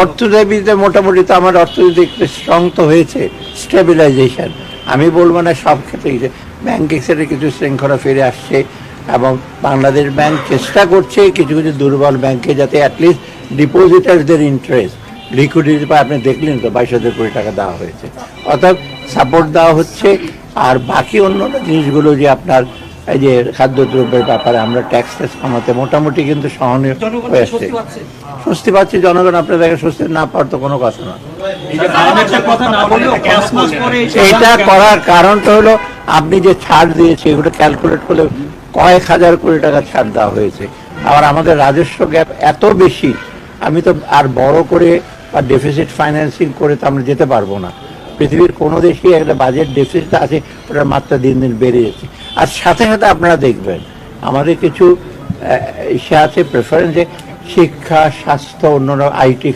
অর্থনীতিতে মোটামুটি তো আমার অর্থনীতি একটু স্ট্রং তো হয়েছে স্টেবিলাইজেশন আমি বলব না সব ক্ষেত্রে যে ব্যাংকিং সেক্টরে কিছু শৃঙ্খলা ফিরে আসছে এবং বাংলাদেশ ব্যাংক চেষ্টা করছে কিছু কিছু দুর্বল ব্যাংকে যাতে অ্যাটলিস্ট ডিপোজিটারদের ইন্টারেস্ট লিকুইডিটি পায় আপনি দেখলেন তো বাইশ হাজার কোটি টাকা দেওয়া হয়েছে। অর্থাৎ সাপোর্ট দেওয়া হচ্ছে, আর বাকি অন্য জিনিসগুলো যে আপনার যে খাদ্যদ্রব্যের ব্যাপারে আমরা ট্যাক্স ট্যাক্স কমাতে মোটামুটি কিন্তু সহনীয় হয়ে আসছে। স্বস্তি পাচ্ছে। জনগণ আপনার দেখে স্বস্তি না পাওয়ার তো কোনো কথা না। এই যে বাজেটের কথা না বললেও পাঁচ মাস পরে এই এইটা সিদ্ধান্ত- করার কারণটা হলো আপনি যে ছাড় দিয়েছে এগুলো ক্যালকুলেট করলে কয়েক হাজার কোটি টাকা ছাড় দেওয়া হয়েছে। আবার আমাদের রাজস্ব গ্যাপ এত বেশি আমি তো আর বড় করে বা ডেফিসিট ফাইন্যান্সিং করে তো আমরা যেতে পারব না। পৃথিবীর কোনো দেশেই একটা বাজেট ডেফিসিট আছে ওটার মাত্রা দিন দিন বেড়ে যাচ্ছে। আর সাথে সাথে আপনারা দেখবেন, আমাদের কিছু সে আছে প্রেফারেন্স যে শিক্ষা, স্বাস্থ্য, অন্যান্য আইটি